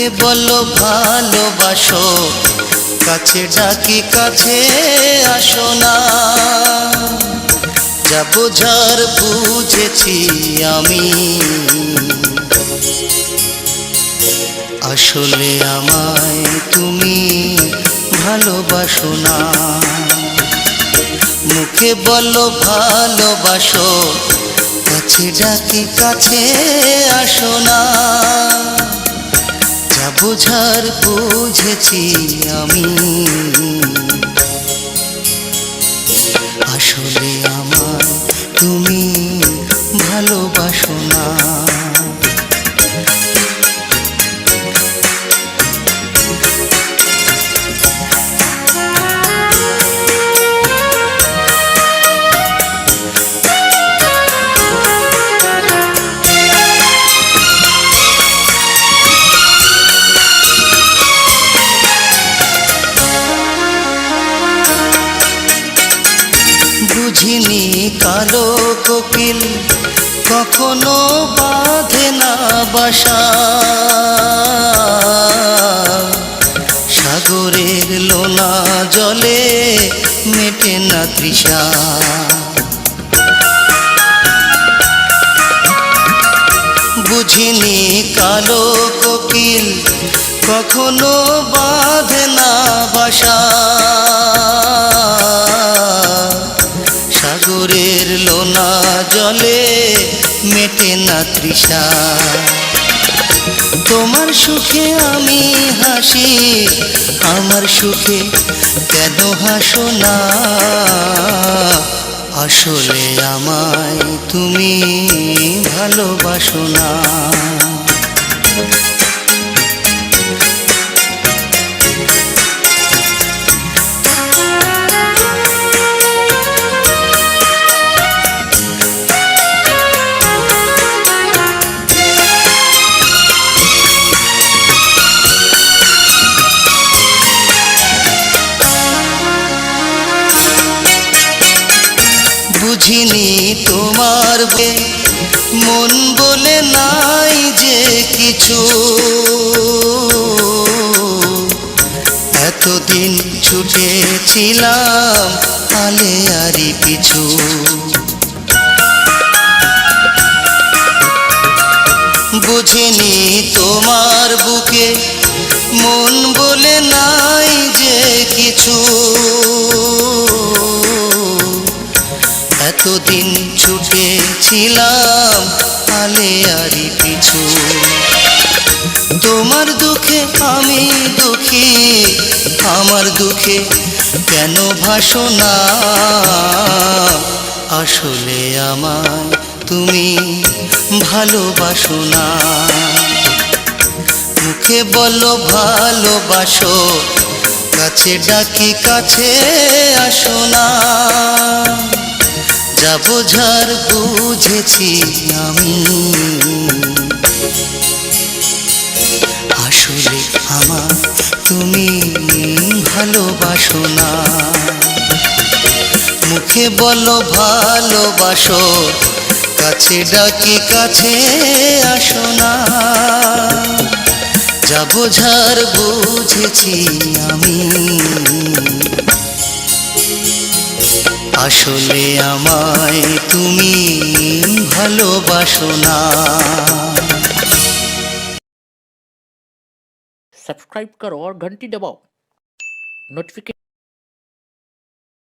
মুখে বলো, ভালোবাসো। কাছে ডাকি, কাছে আসো না। যা বোঝার বুঝেছি আমি। আসলে আমায় তুমি ভালোবাসো না। মুখে বলো, ভালোবাসো। কাছে ডাকি, কাছে আসো না। বোঝার বুঝেছি আমি। আসলে আমার তুমি বুঝিনি কালো কোকিল কখনো বাঁধে না বাসা। সাগরের লোনা জলে মেটে না তৃষা। বুঝিনি কালো কোকিল কখনো বাঁধে না বাসা। সাগরের লোনা জলে মেটে না তৃষা। তোমার সুখে আমি হাসি, আমার সুখে কেন হাসো না? আসলে আমায় তুমি ভালোবাসো না। বুঝিনি তোমার বে। মন বলে নাই যে কিছু। এতদিন ছুটেছিলাম আলে আরি পিছু। বুঝিনি তোমার বুকে মন বলে নাই যে কিছু। ছুটেছিলাম আলে আরি পিছু। তোমার দুঃখে আমি দুঃখী, আমার দুঃখে কেন ভাসো না আসলে আমায় তুমি ভালোবাসো না। মুখে বলো ভালোবাসো কাছে ডাকি কাছে আসো না। যা বোঝার বুঝেছি আমি। আসলে আমার তুমি ভালোবাসো না। মুখে বলো ভালোবাসো, কাছে ডাকি কাছে আসো না। যা বোঝার বুঝেছি আমি। আসলে আমায় তুমি ভালোবাসো না सब्सक्राइब करो और घंटी दबाओ नोटिफिकेशन